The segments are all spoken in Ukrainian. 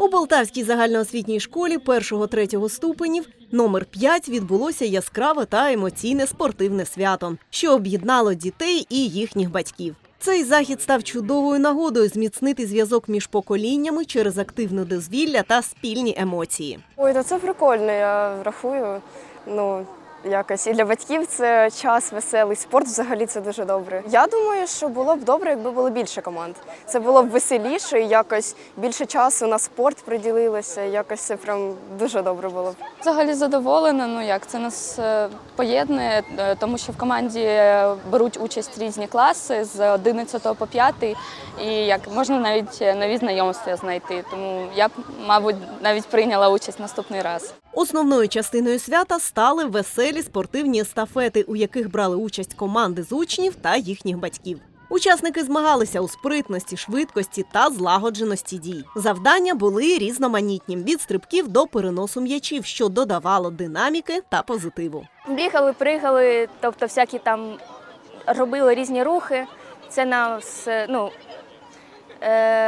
У Полтавській загальноосвітній школі першого-третього ступенів номер 5 відбулося яскраве та емоційне спортивне свято, що об'єднало дітей і їхніх батьків. Цей захід став чудовою нагодою зміцнити зв'язок між поколіннями через активне дозвілля та спільні емоції. Ой, та це прикольно, я рахую. Ну, якось і для батьків це час веселий. Спорт взагалі це дуже добре. Я думаю, що було б добре, якби було більше команд. Це було б веселіше, і якось більше часу на спорт приділилося. Якось це прям дуже добре було б. Взагалі задоволена. Ну як це нас е, поєднує, е, тому що в команді е, беруть участь різні класи з 11 по 5, і як можна навіть нові знайомства знайти. Тому я б, мабуть, навіть прийняла участь наступний раз. Основною частиною свята стали веселі спортивні естафети, у яких брали участь команди з учнів та їхніх батьків. Учасники змагалися у спритності, швидкості та злагодженості дій. Завдання були різноманітні від стрибків до переносу м'ячів, що додавало динаміки та позитиву. Бігали, пригали, тобто всякі там робили різні рухи. Це нас ну, е,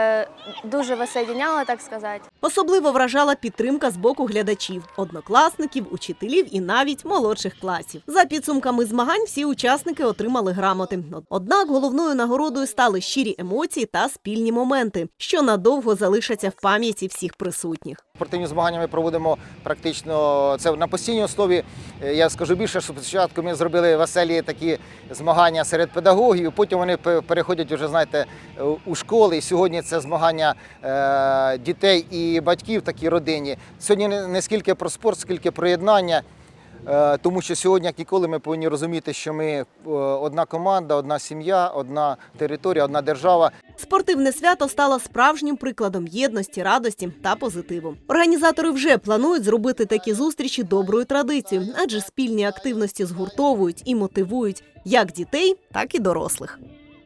дуже веселіняло, так сказати. Особливо вражала підтримка з боку глядачів, однокласників, учителів і навіть молодших класів. За підсумками змагань всі учасники отримали грамоти. Однак головною нагородою стали щирі емоції та спільні моменти, що надовго залишаться в пам'яті всіх присутніх. Спортивні змагання ми проводимо практично це на постійній основі. Е, Я скажу більше, що спочатку ми зробили веселі такі змагання серед педагогів. Потім вони переходять вже знаєте е, у школи. І сьогодні це змагання е, дітей і батьків, такі родині. Сьогодні не не скільки про спорт, скільки про єднання. Е, Тому що сьогодні, як ніколи, ми повинні розуміти, що ми е, одна команда, одна сім'я, одна територія, одна держава. Спортивне свято стало справжнім прикладом єдності, радості та позитиву. Організатори вже планують зробити такі зустрічі доброю традицією, адже спільні активності згуртовують і мотивують як дітей, так і дорослих.